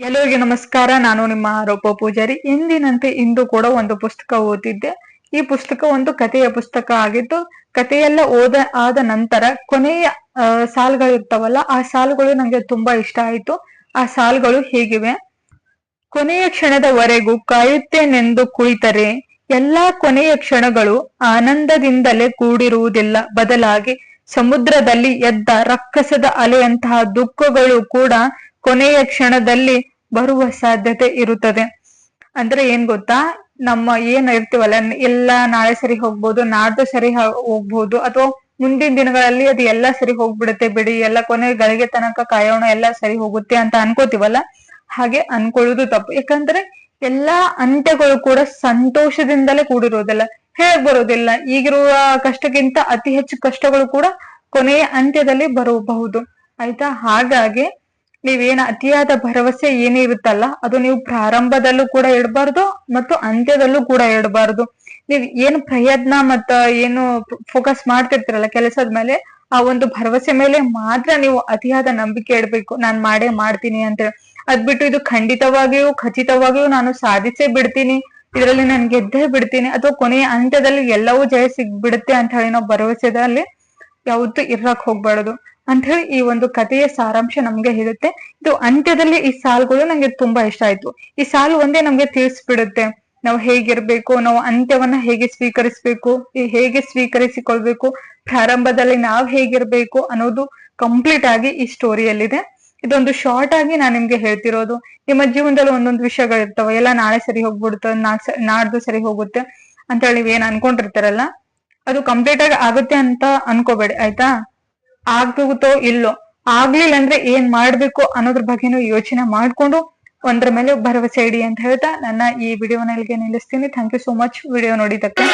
ಎಲ್ಲರಿಗೂ ನಮಸ್ಕಾರ. ನಾನು ನಿಮ್ಮ ಆರೋಪ ಪೂಜಾರಿ. ಎಂದಿನಂತೆ ಇಂದು ಕೂಡ ಒಂದು ಪುಸ್ತಕ ಓದಿದ್ದೆ. ಈ ಪುಸ್ತಕ ಒಂದು ಕಥೆಯ ಪುಸ್ತಕ ಆಗಿದ್ದು, ಕಥೆಯೆಲ್ಲ ಓದ ಆದ ನಂತರ ಕೊನೆಯ ಸಾಲುಗಳಿರ್ತಾವಲ್ಲ ಆ ಸಾಲುಗಳು ನಂಗೆ ತುಂಬಾ ಇಷ್ಟ ಆಯ್ತು. ಆ ಸಾಲುಗಳು ಹೇಗಿವೆ? ಕೊನೆಯ ಕ್ಷಣದವರೆಗೂ ಕಾಯುತ್ತೇನೆಂದು ಕುಳಿತರೆ, ಎಲ್ಲಾ ಕೊನೆಯ ಕ್ಷಣಗಳು ಆನಂದದಿಂದಲೇ ಕೂಡಿರುವುದಿಲ್ಲ. ಬದಲಾಗಿ ಸಮುದ್ರದಲ್ಲಿ ಎದ್ದ ರಕ್ಕಸದ ಅಲೆಯಂತಹ ದುಃಖಗಳು ಕೂಡ ಕೊನೆಯ ಕ್ಷಣದಲ್ಲಿ ಬರುವ ಸಾಧ್ಯತೆ ಇರುತ್ತದೆ. ಅಂದ್ರೆ ಏನ್ ಗೊತ್ತಾ? ನಮ್ಮ ಏನ್ ಇರ್ತೀವಲ್ಲ, ಎಲ್ಲ ನಾಳೆ ಸರಿ ಹೋಗ್ಬೋದು, ನಾಡ್ದು ಸರಿ ಹೋಗ್ಬೋದು, ಅಥವಾ ಮುಂದಿನ ದಿನಗಳಲ್ಲಿ ಅದು ಎಲ್ಲ ಸರಿ ಹೋಗ್ಬಿಡುತ್ತೆ ಬಿಡಿ, ಎಲ್ಲ ಕೊನೆ ಗಳಿಗೆ ತನಕ ಕಾಯೋಣ ಎಲ್ಲ ಸರಿ ಹೋಗುತ್ತೆ ಅಂತ ಅನ್ಕೋತೀವಲ್ಲ? ಹಾಗೆ ಅನ್ಕೊಳ್ಳೋದು ತಪ್ಪು. ಯಾಕಂದ್ರೆ ಎಲ್ಲಾ ಅಂತ್ಯಗಳು ಕೂಡ ಸಂತೋಷದಿಂದಲೇ ಕೂಡಿರೋದಿಲ್ಲ. ಹೇಗ್ ಬರೋದಿಲ್ಲ? ಈಗಿರುವ ಕಷ್ಟಕ್ಕಿಂತ ಅತಿ ಹೆಚ್ಚು ಕಷ್ಟಗಳು ಕೂಡ ಕೊನೆಯ ಅಂತ್ಯದಲ್ಲಿ ಬರಬಹುದು. ಆಯ್ತಾ? ಹಾಗಾಗಿ ನೀವೇನ ಅತಿಯಾದ ಭರವಸೆ ಏನೇ ಇರುತ್ತಲ್ಲ, ಅದು ನೀವು ಪ್ರಾರಂಭದಲ್ಲೂ ಕೂಡ ಇಡಬಾರ್ದು ಮತ್ತು ಅಂತ್ಯದಲ್ಲೂ ಕೂಡ ಇಡಬಾರ್ದು. ನೀವ್ ಏನು ಪ್ರಯತ್ನ ಮತ್ತ ಏನು ಫೋಕಸ್ ಮಾಡ್ತಿರ್ತೀರಲ್ಲ ಕೆಲಸದ ಮೇಲೆ, ಆ ಒಂದು ಭರವಸೆ ಮೇಲೆ ಮಾತ್ರ ನೀವು ಅತಿಯಾದ ನಂಬಿಕೆ ಇಡ್ಬೇಕು. ನಾನ್ ಮಾಡೇ ಮಾಡ್ತೀನಿ ಅಂತ ಅದ್ ಬಿಟ್ಟು ಇದು ಖಂಡಿತವಾಗಿಯೂ, ಖಚಿತವಾಗಿಯೂ ನಾನು ಸಾಧಿಸೇ ಬಿಡ್ತೀನಿ. ಇದರಲ್ಲಿ ನಾನು ಗೆದ್ದೇ ಬಿಡ್ತೀನಿ. ಅಥವಾ ಕೊನೆಯ ಅಂತ್ಯದಲ್ಲಿ ಎಲ್ಲವೂ ಜಯ ಸಿಗ್ಬಿಡುತ್ತೆ ಅಂತ ಹೇಳಿ ನಾವು ಭರವಸೆದಲ್ಲಿ ಯಾವತ್ತೂ ಇರಕ್ ಹೋಗ್ಬಾರ್ದು ಅಂತ ಹೇಳಿ ಈ ಒಂದು ಕಥೆಯ ಸಾರಾಂಶ ನಮ್ಗೆ ಹೇಳುತ್ತೆ. ಇದು ಅಂತ್ಯದಲ್ಲಿ ಈ ಸಾಲುಗಳು ನಂಗೆ ತುಂಬಾ ಇಷ್ಟ ಆಯ್ತು. ಈ ಸಾಲು ಒಂದೇ ನಮ್ಗೆ ತಿಳಿಸ್ಬಿಡುತ್ತೆ. ನಾವು ಹೇಗಿರ್ಬೇಕು, ನಾವು ಅಂತ್ಯವನ್ನ ಹೇಗೆ ಸ್ವೀಕರಿಸ್ಬೇಕು ಹೇಗೆ ಸ್ವೀಕರಿಸಿಕೊಳ್ಬೇಕು, ಪ್ರಾರಂಭದಲ್ಲಿ ನಾವ್ ಹೇಗಿರ್ಬೇಕು ಅನ್ನೋದು ಕಂಪ್ಲೀಟ್ ಆಗಿ ಈ ಸ್ಟೋರಿಯಲ್ಲಿದೆ ಇದೊಂದು ಶಾರ್ಟ್ ಆಗಿ ನಾನ್ ನಿಮ್ಗೆ ಹೇಳ್ತಿರೋದು. ನಿಮ್ಮ ಜೀವನದಲ್ಲಿ ಒಂದೊಂದು ವಿಷಯಗಳಿರ್ತಾವ. ಎಲ್ಲ ನಾಳೆ ಸರಿ ಹೋಗ್ಬಿಡುತ್ತೆ ನಾಡ್ದು ಸರಿ ಹೋಗುತ್ತೆ ಅಂತ ಹೇಳಿ ನೀವ್ ಏನ್ ಅನ್ಕೊಂಡಿರ್ತಾರಲ್ಲ? ಅದು ಕಂಪ್ಲೀಟ್ ಆಗಿ ಆಗುತ್ತೆ ಅಂತ ಅನ್ಕೋಬೇಡಿ, ಆಯ್ತಾ? ಆಗುತ್ತೋ ಇಲ್ಲೋ? ಆಗ್ಲಿಲ್ಲ ಅಂದ್ರೆ ಏನ್ ಮಾಡ್ಬೇಕು ಅನ್ನೋದ್ರ ಬಗ್ಗೆನೂ ಯೋಚನೆ ಮಾಡ್ಕೊಂಡು ಒಂದ್ರ ಮೇಲೆ ಭರವಸೆ ಇಡಿ ಅಂತ ಹೇಳ್ತಾ ನನ್ನ ಈ ವಿಡಿಯೋನ ಇಲ್ಲಿಗೆ ನಿಲ್ಲಿಸ್ತೀನಿ. Thank you so much video ನೋಡಿದ್ದಕ್ಕೆ.